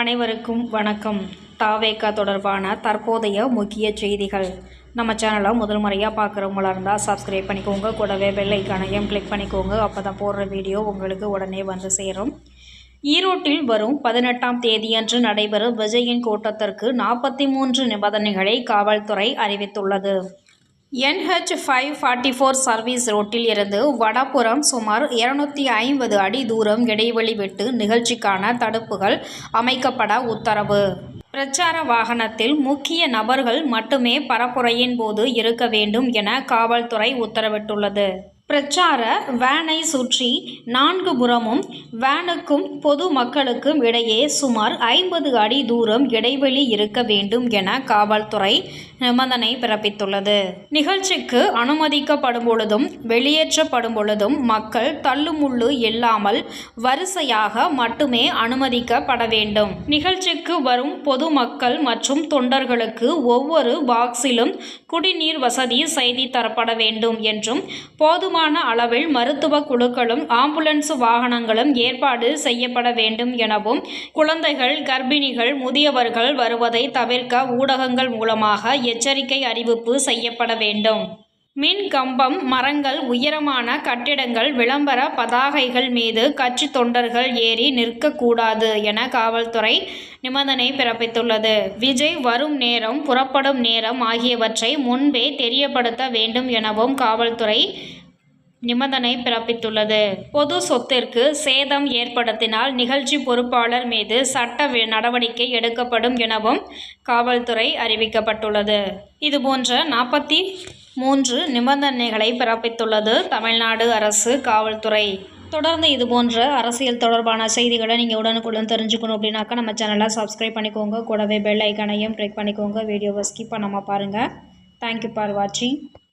அனைவருக்கும் வணக்கம். தாவேக்கா தொடர்பான தற்போதைய முக்கிய செய்திகள். நம்ம சேனலை முதல் முறையாக பார்க்குறவங்களா இருந்தால் சப்ஸ்கிரைப் பண்ணிக்கோங்க. கூடவே பெல்லைக்கானையும் கிளிக் பண்ணிக்கோங்க. அப்போ தான் போடுற வீடியோ உங்களுக்கு உடனே வந்து சேரும். ஈரோட்டில் வரும் பதினெட்டாம் தேதியன்று நடைபெறும் விஜயின் கூட்டத்திற்கு நாற்பத்தி மூன்று நிபந்தனைகளை காவல்துறை அறிவித்துள்ளது. NH five forty four service ரோட்டில் இருந்து வடபுறம் சுமார் இருநூத்தி ஐம்பது அடி தூரம் இடைவெளி விட்டு நிகழ்ச்சிக்கான தடுப்புகள் அமைக்கப்பட உத்தரவு. பிரச்சார வாகனத்தில் முக்கிய நபர்கள் மட்டுமே பரப்புரையின் போது இருக்க வேண்டும் என காவல்துறை உத்தரவிட்டுள்ளது. பிரச்சார வேனை சுற்றி நான்கு புறமும் வேனுக்கும் பொது மக்களுக்கும் இடையே சுமார் ஐம்பது அடி தூரம் இடைவெளி இருக்க வேண்டும் என காவல்துறை நிபந்தனை பிறப்பித்துள்ளது. நிகழ்ச்சிக்கு அனுமதிக்கப்படும் பொழுதும் வெளியேற்றப்படும் பொழுதும் மக்கள் தள்ளுமுள்ளு இல்லாமல் வரிசையாக மட்டுமே அனுமதிக்கப்பட வேண்டும். நிகழ்ச்சிக்கு வரும் பொதுமக்கள் மற்றும் தொண்டர்களுக்கு ஒவ்வொரு பாக்ஸிலும் குடிநீர் வசதி செய்தி தரப்பட வேண்டும் என்றும் போதுமான அளவில் மருத்துவ குழுக்களும் ஆம்புலன்ஸ் வாகனங்களும் ஏற்பாடு செய்யப்பட வேண்டும் எனவும் குழந்தைகள் கர்ப்பிணிகள் முதியவர்கள் வருவதை தவிர்க்க ஊடகங்கள் மூலமாக எச்சரிக்கை அறிவிப்பு செய்யப்பட வேண்டும். மின் கம்பம் மரங்கள் உயரமான கட்டிடங்கள் விளம்பர பதாகைகள் மீது கட்சி தொண்டர்கள் ஏறி நிற்கக்கூடாது என காவல்துறை நிபந்தனை பிறப்பித்துள்ளது. விஜய் வரும் நேரம் புறப்படும் நேரம் ஆகியவற்றை முன்பே தெரியப்படுத்த வேண்டும் எனவும் காவல்துறை நிபந்தனை பிறப்பித்துள்ளது. பொது சொத்திற்கு சேதம் ஏற்படுத்தினால் நிகழ்ச்சி பொறுப்பாளர் மீது சட்ட வி- நடவடிக்கை எடுக்கப்படும் எனவும் காவல்துறை அறிவிக்கப்பட்டுள்ளது. இதுபோன்ற நாற்பத்தி மூன்று நிபந்தனைகளை பிறப்பித்துள்ளது தமிழ்நாடு அரசு காவல்துறை. தொடர்ந்து இது போன்ற அரசியல் தொடர்பான செய்திகளை நீங்கள் உடனுக்குடன் தெரிஞ்சுக்கணும் அப்படின்னாக்கா நம்ம சேனலை சப்ஸ்கிரைப் பண்ணிக்கோங்க. கூடவே பெல் ஐக்கனையும் கிளிக் பண்ணிக்கோங்க. வீடியோவை ஸ்கிப் பண்ணாமல் பாருங்கள் தேங்க்யூ ஃபார் வாட்சிங்